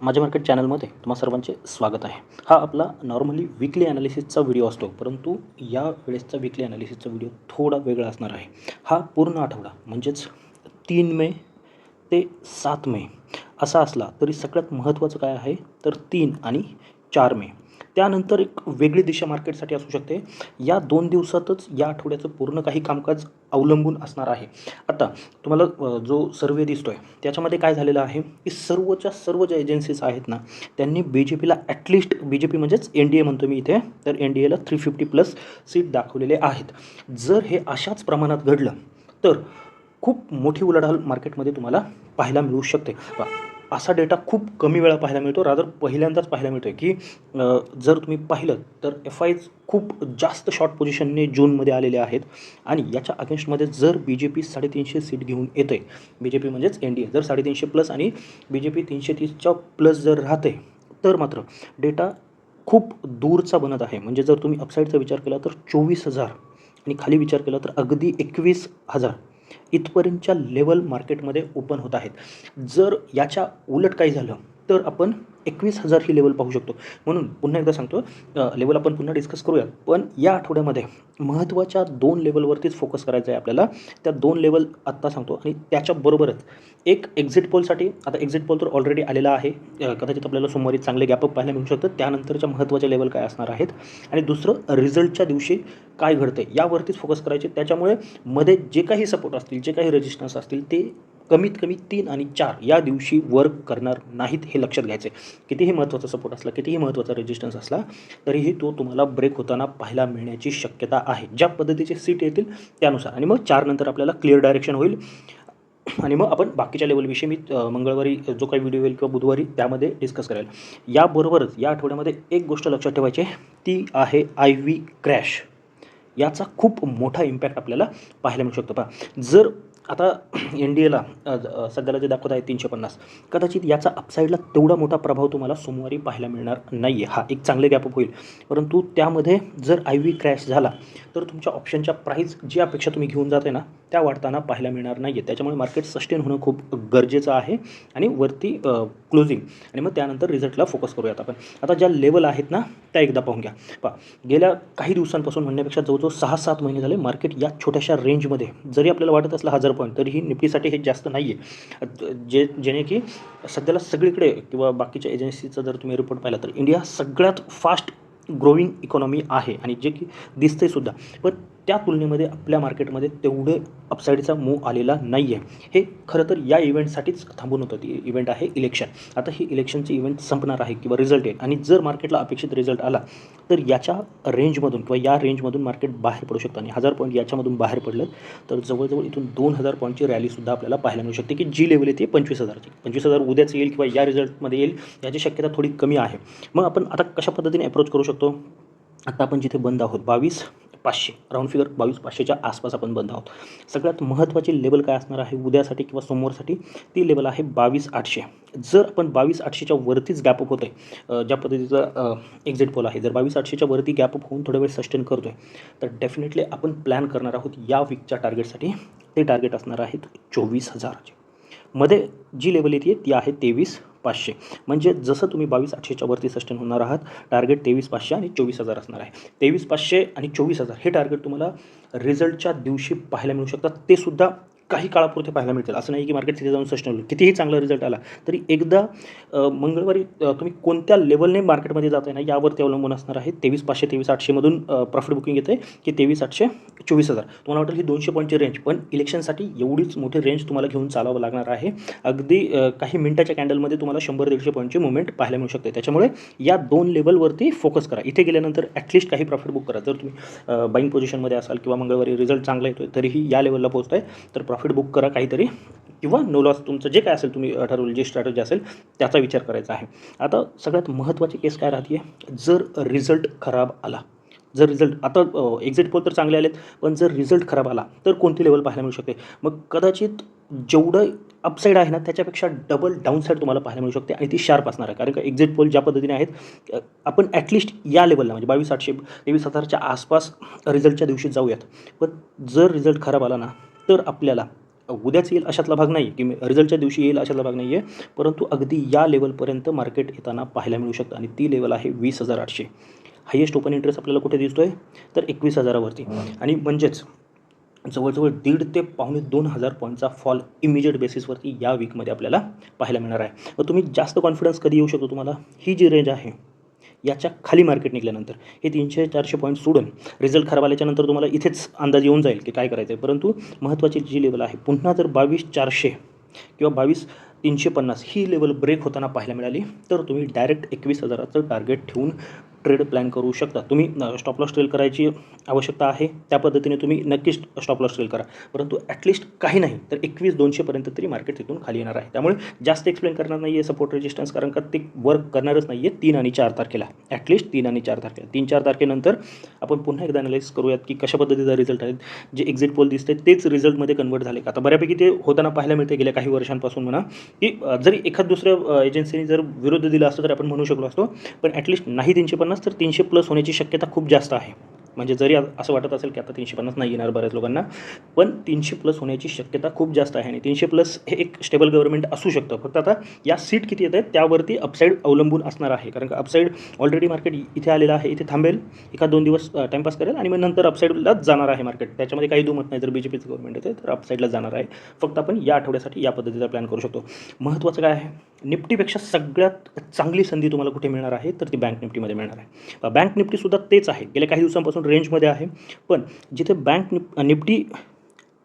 माझ्या मार्केट चॅनलमध्ये तुम्हा सर्वांचे स्वागत आहे. हा आपला नॉर्मली विकली ॲनालिसिसचा व्हिडिओ असतो परंतु या वेळेसचा विकली ॲनालिसिसचा व्हिडिओ थोडा वेगळा असणार आहे. हा पूर्ण आठवडा म्हणजेच तीन मे ते सात मे असा असला तरी सगळ्यात महत्त्वाचं काय आहे? तर तीन आणि चार मे. त्यानंतर एक वेगळी दिशा मार्केटसाठी असू शकते. या दोन दिवसातच या आठवड्याचं पूर्ण काही कामकाज अवलंबून असणार आहे. आता तुम्हाला जो सर्वे दिसतोय त्याच्यामध्ये काय झालेलं आहे की सर्वच्या सर्व ज्या एजन्सीज आहेत ना त्यांनी बी जे पीला ॲटलिस्ट बी जे पी म्हणजेच एन डी ए म्हणतो मी इथे तर एन डी एला थ्री फिफ्टी प्लस सीट दाखवलेले आहेत. जर हे अशाच प्रमाणात घडलं तर खूप मोठी उलाढाल मार्केटमध्ये तुम्हाला पाहायला मिळू शकते. असा डेटा खूप कमी वेळा पाहायला मिळतो. रादर पहिल्यांदाच पाहायला मिळतो आहे की जर तुम्ही पाहिलं तर एफ आयज खूप जास्त शॉर्ट पोझिशनने जूनमध्ये आलेले आहेत. आणि याच्या अगेन्स्टमध्ये जर बी जे पी साडेतीनशे सीट घेऊन येतं आहे बी जे पी म्हणजेच एन डी ए जर साडेतीनशे प्लस आणि बी जे पी तीनशे तीसच्या प्लस जर राहते तर मात्र डेटा खूप दूरचा बनत आहे. म्हणजे जर तुम्ही अपसाईडचा विचार केला तर चोवीस हजार आणि खाली विचार केला तर अगदी एकवीस हजार. इथपर्यंतच्या लेवल मार्केटमध्ये ओपन होत आहेत. जर याच्या उलट काही झालं तर आपण एकवीस हजार ही लेवल पाहू शकतो. म्हणून पुन्हा एकदा सांगतो लेवल आपण पुन्हा डिस्कस करूया पण या आठवड्यामध्ये महत्त्वाच्या दोन लेवलवरतीच फोकस करायचं आहे आपल्याला. त्या दोन लेवल आत्ता सांगतो. आणि त्याच्याबरोबरच एक एक्झिट पोलसाठी आता एक्झिट पोल तर ऑलरेडी आलेला आहे. कदाचित आपल्याला सोमवारी चांगले गॅपअप पाहायला मिळू शकतं त्यानंतरच्या महत्त्वाच्या लेवल काय असणार आहेत? आणि दुसरं रिझल्टच्या दिवशी काय घडतं यावरतीच फोकस करायचे. त्याच्यामुळे मध्ये जे काही सपोर्ट असतील जे काही रेजिस्टन्स असतील ते कमीत कमी तीन आणि चार या दिवशी वर्क करणार नाहीत हे लक्षात घ्यायचे कितीही महत्त्वाचा सपोर्ट असला कितीही महत्त्वाचा रेजिस्टन्स असला तरीही तो तुम्हाला ब्रेक होताना पाहायला मिळण्याची शक्यता आहे. ज्या पद्धतीचे सीट येतील त्यानुसार. आणि मग चार नंतर आपल्याला क्लिअर डायरेक्शन होईल. आणि मग आपण बाकीच्या लेवलविषयी मी मंगळवारी जो काही व्हिडिओ येईल किंवा बुधवारी त्यामध्ये डिस्कस करेल. याबरोबरच या आठवड्यामध्ये एक गोष्ट लक्षात ठेवायची आहे, ती आहे आय व्ही क्रॅश याचा खूप मोठा इम्पॅक्ट आपल्याला पाहायला मिळू शकतो. पहा जर आता एन डी एला सध्याला जे दाखवत आहे तीनशे पन्नास कदाचित याचा अपसाईडला तेवढा मोठा प्रभाव तुम्हाला सोमवारी पाहायला मिळणार नाही आहे हा एक चांगले गॅपअप होईल. परंतु त्यामध्ये जर आय व्ही क्रॅश झाला तर तुमच्या ऑप्शनच्या प्राईस जी अपेक्षा तुम्ही घेऊन जाते ना त्या वाढताना पाहायला मिळणार नाही आहे त्याच्यामुळे मार्केट सस्टेन होणं खूप गरजेचं आहे आणि वरती क्लोजिंग आणि मग त्यानंतर रिझल्टला फोकस करूयात आपण. आता ज्या लेवल आहेत ना त्या एकदा पाहून घ्या. पहा गेल्या काही दिवसांपासून म्हणण्यापेक्षा जवळजवळ सहा सात महिने झाले मार्केट या छोट्याशा रेंजमध्ये जरी आपल्याला वाटत असलं हजार पॉईंट तरीही निफ्टीसाठी हे जास्त नाही आहे जे जेणे की सध्याला सगळीकडे किंवा बाकीच्या एजन्सीचा जर तुम्ही रिपोर्ट पाहिला तर इंडिया सगळ्यात फास्ट ग्रोईंग इकॉनॉमी आहे. आणि जे की दिसते सुद्धा. पण त्या तुलनेमध्ये आपल्या मार्केटमध्ये तेवढे अपसाईडचा मूव आलेला नाही आहे हे खरं तर या इव्हेंटसाठीच थांबून होतं. ती इव्हेंट आहे इलेक्शन आता ही इलेक्शनची इव्हेंट संपणार आहे किंवा रिझल्ट येईल. आणि जर मार्केटला अपेक्षित रिझल्ट आला तर याच्या रेंजमधून किंवा या रेंजमधून मार्केट बाहेर पडू शकतं. आणि हजार पॉईंट याच्यामधून बाहेर पडलं तर जवळजवळ इथून दोन हजार पॉईंटची रॅलीसुद्धा आपल्याला पाहायला मिळू शकते. की जी लेवल येते पंचवीस हजारची. पंचवीस हजार उद्याच येईल किंवा या रिझल्टमध्ये येईल याची शक्यता थोडी कमी आहे. मग आपण आता कशा पद्धतीने अप्रोच करू शकतो? आता आपण जिथे बंद आहोत बावीस पाचशे राऊंड फिगर बावीस पाचशेच्या आसपास आपण बंद आहोत. सगळ्यात महत्त्वाची लेवल काय असणार आहे? उद्यासाठी किंवा सोमवारसाठी ती लेवल आहे बावीस आठशे. जर आपण बावीस आठशेच्या वरतीच गॅपअप होतं आहे ज्या पद्धतीचा एक्झिट पोल आहे जर बावीस आठशेच्या वरती गॅपअप होऊन थोडा वेळ सस्टेन करतो आहे तर डेफिनेटली आपण प्लॅन करणार आहोत या वीकच्या टार्गेटसाठी ते टार्गेट असणार आहेत चोवीस हजाराचे. मध्ये जी लेवल येते ती आहे तेवीस. पाचशे. म्हणजे जसं तुम्ही बावीस आठशेच्या वरती सस्टेन होणार आहात टार्गेट तेवीस पाचशे आणि चोवीस हजार असणार आहे. तेवीस पाचशे आणि चोवीस हजार हे टार्गेट तुम्हाला रिझल्टच्या दिवशी पाहायला मिळू शकतात. ते सुद्धा काही काळापुरते पाहायला मिळतील. असं नाही की मार्केट तिथे जाऊन सस्टेन होईल. कितीही चांगला रिझल्ट आला तरी एकदा मंगळवारी तुम्ही कोणत्या लेवलने मार्केटमध्ये जात आहे ना यावरती अवलंबून असणार आहे तेवीस पाचशे तेवीस आठशेमधून प्रॉफिट बुकिंग येते की तेवीस आठशे चोवीस हजार. तुम्हाला वाटेल ही दोनशे पॉईंटची रेंज पण इलेक्शनसाठी एवढीच मोठी रेंज तुम्हाला घेऊन चालावं लागणार आहे. अगदी काही मिनिटाच्या कॅन्डलमध्ये तुम्हाला शंभर दीडशे पॉईंटची मुवमेंट पाहायला मिळू शकते. त्याच्यामुळे या दोन लेवलवरती फोकस करा. इथे गेल्यानंतर ॲटलिस्ट काही प्रॉफिट बुक करा. जर तुम्ही बाईंग पोझिशनमध्ये असाल किंवा मंगळवारी रिझल्ट चांगला येतो तरीही या लेवलला पोहोचताय तर प्रॉफिट बुक करा काहीतरी किंवा नो लॉस तुमचं जे काय असेल तुम्ही ठरवलं जे स्ट्रॅटजी असेल त्याचा विचार करायचा आहे. आता सगळ्यात महत्त्वाची केस काय राहते जर रिझल्ट खराब आला जर रिझल्ट आता एक्झिट पोल तर चांगले आलेत पण जर रिझल्ट खराब आला तर कोणती लेवल पाहायला मिळू शकते? मग कदाचित जेवढं अपसाईड आहे ना त्याच्यापेक्षा डबल डाऊनसाईड तुम्हाला पाहायला मिळू शकते आणि ती शार्प असणार आहे. कारण का एक्झिट पोल ज्या पद्धतीने आहेत आपण ॲटलिस्ट या लेवलला म्हणजे बावीस आठशे तेवीस हजारच्या आसपास रिझल्टच्या दिवशी जाऊयात. पण जर रिझल्ट खराब आला ना तर आपल्याला उद्याच येईल अशातला भाग नाही की रिझल्टच्या दिवशी येईल अशातला भाग नाही आहे परंतु अगदी या लेवलपर्यंत मार्केट येताना पाहायला मिळू शकतं. आणि ती लेवल आहे वीस हजार आठशे हायेस्ट ओपन इंटरेस्ट आपल्याला कुठे दिसतो आहे तर एकवीस हजारावरती. आणि म्हणजेच जवळजवळ दीड ते पावणे दोन हजार पॉईंटचा फॉल इमिजिएट बेसिसवरती या वीकमध्ये आपल्याला पाहायला मिळणार आहे. मग तुम्ही जास्त कॉन्फिडन्स कधी येऊ शकतो तुम्हाला? ही जी रेंज आहे याच्या खाली मार्केट निघाल्यानंतर. हे तीनशे चारशे पॉईंट सोडून रिझल्ट खराब आल्याच्यानंतर तुम्हाला इथेच अंदाज येऊन जाईल की काय करायचं आहे परंतु महत्त्वाची जी लेवल आहे पुन्हा जर बावीस चारशे किंवा बावीस तीनशे पन्नास ही लेवल ब्रेक होताना पाहायला मिळाली. तर तुम्ही डायरेक्ट एकवीस हजाराचं टार्गेट ठेवून ट्रेड प्लॅन करू शकता. तुम्ही स्टॉप लॉस ट्रेल करायची आवश्यकता आहे. त्या पद्धतीने तुम्ही नक्कीच स्टॉप लॉस ट्रेल करा. परंतु ॲटलिस्ट काही नाही तर एकवीस दोनशेपर्यंत तरी मार्केट तिथून खाली येणार आहे. त्यामुळे जास्त एक्सप्लेन करणार नाही आहे सपोर्ट रेजिस्टन्स कारण का ते वर्क करणारच नाही आहे तीन आणि चार तारखेला. ॲटलिस्ट तीन आणि चार तारखेला. तीन चार तारखेनंतर आपण पुन्हा एकदा अनालाइज करूयात की कशा पद्धतीचा रिझल्ट आहेत जे एक्झिट पोल दिसते तेच रिझल्टमध्ये कन्वर्ट झाले का? आता बऱ्यापैकी ते होताना पाहायला मिळते गेल्या काही वर्षांपासून म्हणा. की जरी एखाद दुसऱ्या एजन्सीने जर विरोध दिला असतो तर आपण म्हणू शकलो असतो. पण ॲटलिस्ट नाही तीनशे पन्नास तर तीनशे प्लस होण्याची शक्यता खूप जास्त आहे. म्हणजे जरी असं वाटत असेल की आता तीनशे पन्नास नाही येणार बऱ्याच लोकांना पण तीनशे प्लस होण्याची शक्यता खूप जास्त आहे आणि तीनशे प्लस हे एक स्टेबल गव्हर्नमेंट असू शकतं. फक्त आता या सीट किती येत आहेत त्यावरती अपसाईड अवलंबून असणार आहे. कारण का अपसाईड ऑलरेडी मार्केट इथे आलेलं आहे इथे थांबेल एखाद दोन दिवस टाईमपास करेल आणि मग नंतर अपसाईडलाच जाणार आहे मार्केट त्याच्यामध्ये काही दुमत नाही. जर बी जे पीचं गव्हर्नमेंट येते तर अपसाईडला जाणार आहे. फक्त आपण या आठवड्यासाठी या पद्धतीचा प्लॅन करू शकतो. महत्त्वाचं काय आहे? निफ्टीपेक्षा सगळ्यात चांगली संधी तुम्हाला कुठे मिळणार आहे? तर ती बँक निफ्टीमध्ये मिळणार आहे. बँक निफ्टीसुद्धा तेच आहे. गेल्या काही दिवसांपासून रेंजमध्ये आहे. पण जिथे बँक निप निफ्टी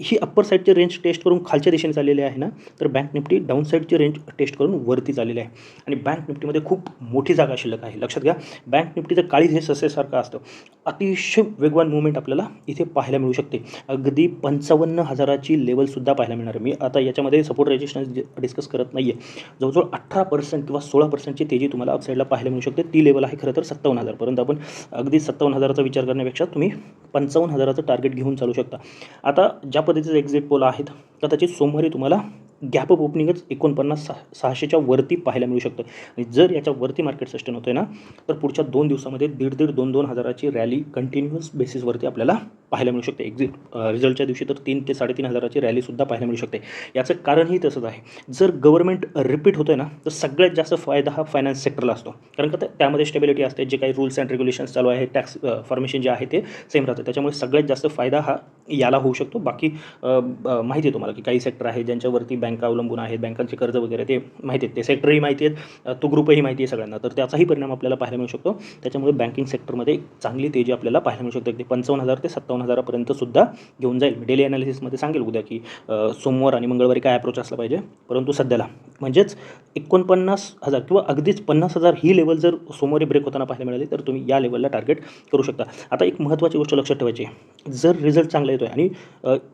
ही अप्पर साईडची रेंज टेस्ट करून खालच्या दिशेने चाललेली आहे ना तर बँक निफ्टी डाऊन साईडची रेंज टेस्ट करून वरती चाललेली आहे. आणि बँक निफ्टीमध्ये खूप मोठी जागा शिल्लक आहे. लक्षात घ्या बँक निफ्टीचं काळीज हे ससेसारखं असतं. अतिशय वेगवान मुवमेंट आपल्याला इथे पाहायला मिळू शकते. अगदी पंचावन्न हजाराची लेवलसुद्धा पाहायला मिळणार आहे. मी आता याच्यामध्ये सपोर्ट रेजिस्टन्स डिस्कस करत नाही आहे जवळजवळ अठरा पर्सेंट किंवा सोळा पर्सेंटची तेजी तुम्हाला अपसाईडला पाहायला मिळू शकते. ती लेवल आहे खरं तर सत्तावन्न हजार. परंतु आपण अगदी सत्तावन्न हजाराचा विचार करण्यापेक्षा तुम्ही पंचावन्न हजाराचं टार्गेट घेऊन चालू शकता. आता ज्या पद्धतीचे एक्झिट पोल आहेत कदाचित सोमवारी तुम्हाला गॅप अप ओपनिंगच एकोणपन्नास सहा सहाशेच्या वरती पाहायला मिळू शकतं. आणि जर याच्या वरती मार्केट सस्टेन होतं ना तर पुढच्या दोन दिवसामध्ये दीड दीड दोन दोन हजाराची रॅली कंटिन्युअस बेसिसवरती आपल्याला पाहायला मिळू शकते. एक्झिट रिझल्टच्या दिवशी तर तीन ते साडेतीन हजाराची रॅलीसुद्धा पाहायला मिळू शकते. याचं कारणही तसंच आहे. जर गव्हर्नमेंट रिपीट होतं ना तर सगळ्यात जास्त फायदा हा फायनान्स सेक्टरला असतो. कारण का त्यामध्ये स्टेबिलिटी असते जे काही रूल्स अँड रेग्युलेशन्स चालू आहे टॅक्स फॉर्मेशन जे आहे ते सेम राहतं. त्याच्यामुळे सगळ्यात जास्त फायदा हा याला होऊ शकतो. बाकी माहिती आहे तुम्हाला की काही सेक्टर आहे ज्यांच्यावरती बँका अवलंबून आहेत बँकांचे कर्ज वगैरे ते माहिती आहेत. ते सेक्टरही माहिती आहेत तो ग्रुपही माहिती आहे सगळ्यांना. तर त्याचाही परिणाम आपल्याला पाहायला मिळू शकतो. त्याच्यामुळे बँकिंग सेक्टरमध्ये चांगली तेजी आपल्याला पाहायला मिळू शकते. अगदी पंचावन्न हजार ते सत्तावन्न हजारापर्यंत सुद्धा घेऊन जाईल. मी डेली अनालिसिसमध्ये सांगेल उद्या की सोमवार आणि मंगळवारी काय अप्रोच असला पाहिजे. परंतु सध्याला म्हणजेच एकोणपन्नास हजार किंवा अगदीच पन्नास हजार ही लेवल जर सोमवारी ब्रेक होताना पाहायला मिळाली तर तुम्ही या लेवलला टार्गेट करू शकता. आता एक महत्त्वाची गोष्ट लक्षात ठेवायची जर रिझल्ट चांगला येतो आहे आणि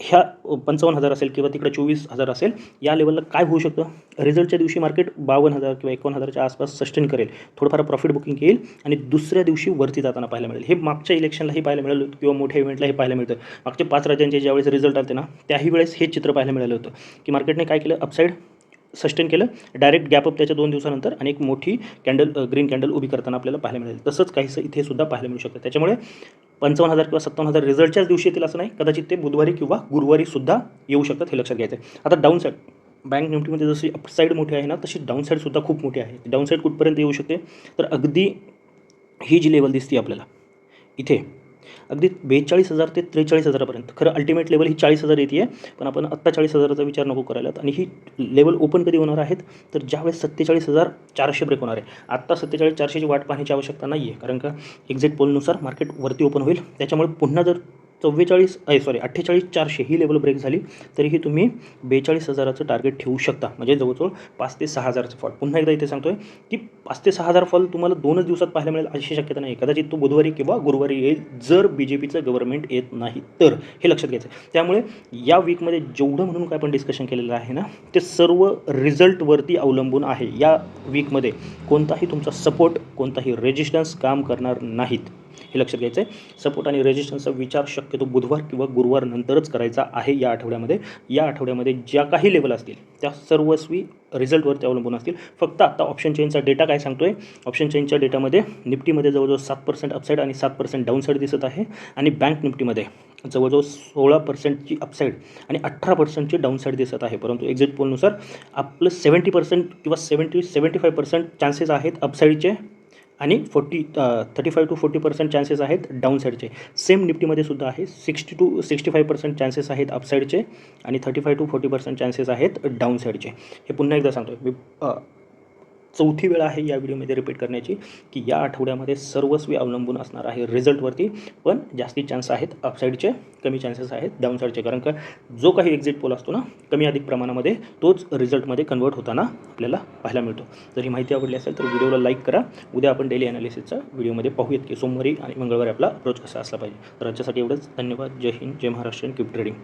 ह्या पंचावन्न हजार असेल किंवा तिकडे चोवीस हजार असेल या लेवलला काय होऊ शकतं? रिझल्टच्या दिवशी मार्केट बावन्न हजार किंवा एकोण हजारच्या आसपास सस्टेन करेल. थोडंफार प्रॉफिट बुकिंग येईल आणि दुसऱ्या दिवशी वरती जाताना पाहायला मिळेल. हे मागच्या इलेक्शनलाही पाहायला मिळेल किंवा मोठ्या हे पाहायला मिळतं. मागच्या पाच राज्यांचे ज्यावेळेस रिझल्ट आले ना त्याही वेळेस हे चित्र पाहायला मिळालं होतं. की मार्केटने काय केलं? अपसाईड सस्टेन केलं. डायरेक्ट गॅप अप त्याच्या दोन दिवसानंतर आणि एक मोठी कॅन्डल ग्रीन कॅन्डल उभी करताना आपल्याला पाहायला मिळेल. तसंच काहीसं इथे सुद्धा पाहायला मिळू शकतं. त्याच्यामुळे पंचावन्न हजार किंवा सत्तावन्न हजार रिझल्टच्याच दिवशी येतील असं नाही. कदाचित ते बुधवारी किंवा गुरुवारी सुद्धा येऊ शकतात हे लक्षात घ्यायचं आहे आता डाऊन साईड बँक निफ्टीमध्ये जशी अपसाईड मोठी आहे ना तशी डाऊन साईडसुद्धा खूप मोठी आहे. डाऊन साईड कुठपर्यंत येऊ शकते? तर अगदी ही जी लेवल दिसते आपल्याला इथे. अगदी बेचाळीस हजार ते त्रेचाळीस हजारापर्यंत. खरं अल्टिमेट लेवल ही चाळीस हजार येते आहे पण आपण आत्ता चाळीस हजाराचा विचार नको करायला. आणि ही लेवल ओपन कधी होणार आहेत? तर ज्यावेळेस सत्तेचाळीस हजार चारशे ब्रेक होणार आहे. आत्ता सत्तेचाळीस चारशेची वाट पाहण्याची आवश्यकता नाही आहे कारण का एक्झिट पोलनुसार मार्केट वरती ओपन होईल. त्याच्यामुळे पुन्हा जर चव्वेचाळीस अय सॉरी अठ्ठेचाळीस चारशे ही लेवल ब्रेक झाली तरीही तुम्ही बेचाळीस हजाराचं टार्गेट ठेवू शकता. म्हणजे जवळजवळ पाच ते सहा हजाराचं फॉल पुन्हा एकदा इथे सांगतोय की पाच ते सहा हजार फॉल तुम्हाला दोनच दिवसात पाहायला मिळेल अशी शक्यता नाही. कदाचित तो बुधवारी किंवा गुरुवारी येईल जर बी जे पीचं गव्हर्नमेंट येत नाही. तर हे लक्षात घ्यायचं आहे. त्यामुळे या वीकमध्ये जेवढं म्हणून काय आपण डिस्कशन केलेलं आहे ना ते सर्व रिझल्टवरती अवलंबून आहे. या वीकमध्ये कोणताही तुमचा सपोर्ट कोणताही रेजिस्टन्स काम करणार नाहीत. हे लक्षात घ्यायचं आहे सपोर्ट आणि रेजिस्टन्सचा विचार शक्यतो बुधवार किंवा गुरुवार नंतरच करायचा आहे या आठवड्यामध्ये. या आठवड्यामध्ये ज्या काही लेवल असतील त्या सर्वस्वी रिझल्टवरती अवलंबून असतील. फक्त आता ऑप्शन चेनचा डेटा काय सांगतो आहे ऑप्शन चेनच्या डेटामध्ये निफ्टीमध्ये जवळजवळ सात पर्सेंट अपसाईड आणि सात पर्सेंट डाऊनसाईड दिसत आहे. आणि बँक निफ्टीमध्ये जवळजवळ सोळा पर्सेंटची अपसाईड आणि अठरा पर्सेंटची डाऊनसाईड दिसत आहे. परंतु एक्झिट पोलनुसार आपलं सेवन्टी पर्सेंट किंवा seventy seventy five percent chances आहेत अपसाईडचे आणि forty thirty five to forty percent chances आहेत डाऊन साईडचे सेम निफ्टीमध्ये सुद्धा आहे sixty two sixty five percent chances आहेत अपसाईडचे आणि thirty five to forty percent chances आहेत डाऊन साईडचे हे पुन्हा एकदा सांगतो मी चौथी वेळ आहे या व्हिडिओमध्ये रिपीट करण्याची की या आठवड्यामध्ये सर्वस्वी अवलंबून असणार आहे रिझल्टवरती पण जास्ती चान्स आहेत अपसाईडचे कमी चान्सेस आहेत डाऊनसाईडचे कारण का जो काही एक्झिट पोल असतो ना कमी अधिक प्रमाणामध्ये तोच रिझल्टमध्ये कन्वर्ट होताना आपल्याला पाहायला मिळतो. जर ही माहिती आवडली असेल तर व्हिडिओला लाईक करा. उद्या आपण डेली अनालिसिसचा व्हिडिओमध्ये पाहूयात की सोमवारी आणि मंगळवारी आपला अप्रोच कसा असला पाहिजे. तर आजच्यासाठी एवढंच. धन्यवाद. जय हिंद. जय महाराष्ट्र. Keep trading